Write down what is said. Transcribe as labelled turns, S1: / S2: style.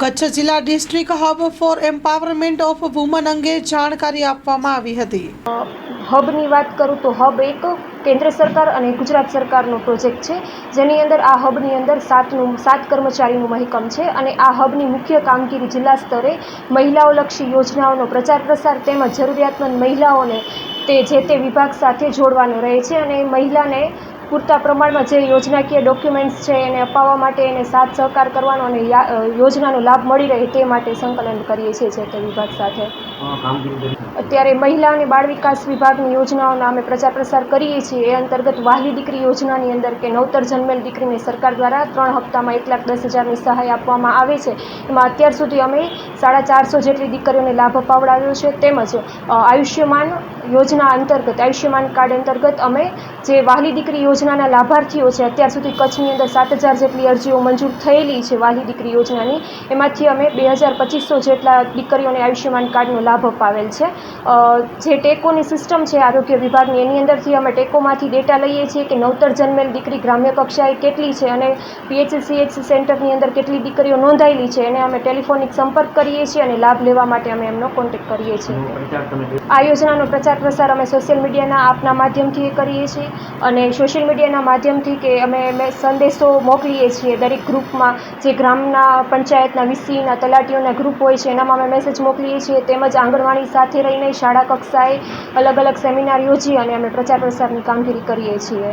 S1: કચ્છ જિલ્લા district hub for empowerment of women અંગે જાણકારી આપવામાં આવી હતી.
S2: હબની વાત કરું તો હબ એક કેન્દ્ર સરકાર અને ગુજરાત સરકારનો પ્રોજેક્ટ છે. જેની અંદર આ હબની અંદર સાતનું, સાત કર્મચારીનું મહેકમ છે અને આ હબની મુખ્ય કામગીરી જિલ્લા સ્તરે મહિલાઓલક્ષી યોજનાઓનો પ્રચાર પ્રસાર તેમજ જરૂરિયાતમંદ મહિલાઓને તે જે તે વિભાગ સાથે જોડવાનો રહે છે અને મહિલાને પૂરતા પ્રમાણમાં જે યોજનાકીય ડોક્યુમેન્ટ્સ છે એને અપાવવા માટે એને સાથ સહકાર કરવાનો અને યોજનાનો લાભ મળી રહે તે માટે સંકલન કરીએ છીએ જે તે વિભાગ સાથે. અત્યારે મહિલા અને બાળ વિકાસ વિભાગની યોજનાઓના અમે પ્રચાર પ્રસાર કરીએ છીએ. એ અંતર્ગત વાહલી દીકરી યોજનાની અંદર કે નવતર જન્મેલ દીકરીને સરકાર દ્વારા ત્રણ હપ્તામાં એક લાખ દસ હજારની સહાય આપવામાં આવે છે. એમાં અત્યાર સુધી અમે સાડા ચારસો જેટલી દીકરીઓને લાભ અપાવડાવ્યો છે. તેમજ આયુષ્યમાન યોજના અંતર્ગત આયુષ્યમાન કાર્ડ અંતર્ગત અમે જે વાહલી દીકરી યોજનાના લાભાર્થીઓ છે. અત્યાર સુધી કચ્છની અંદર સાત હજાર જેટલી અરજીઓ મંજૂર થયેલી છે વાલી દીકરી યોજનાની. એમાંથી અમે બે હજાર પચીસો જેટલા દીકરીઓને આયુષ્યમાન કાર્ડનો લાભ અપાવેલ છે. જે ટેકોની સિસ્ટમ છે આરોગ્ય વિભાગની એની અંદરથી અમે ટેકોમાંથી ડેટા લઈએ છીએ કે નવતર જન્મેલ દીકરી ગ્રામ્ય કક્ષાએ કેટલી છે અને પીએચસીએચ સેન્ટરની અંદર કેટલી દીકરીઓ નોંધાયેલી છે. એને અમે ટેલિફોનિક સંપર્ક કરીએ છીએ અને લાભ લેવા માટે અમે એમનો કોન્ટેક્ટ કરીએ છીએ. આ યોજનાનો પ્રચાર પ્રસાર અમે સોશિયલ મીડિયાના આપના માધ્યમથી કરીએ છીએ અને સોશિયલ મીડિયાના માધ્યમથી કે અમે અમે સંદેશો મોકલીએ છીએ દરેક ગ્રુપમાં. જે ગ્રામના પંચાયતના, વીસીના, તલાટીઓના ગ્રુપ હોય છે, એનામાં અમે મેસેજ મોકલીએ છીએ. તેમજ આંગણવાડી સાથે રહીને શાળા કક્ષાએ અલગ અલગ સેમિનાર યોજી અને અમે પ્રચાર પ્રસારની કામગીરી કરીએ છીએ.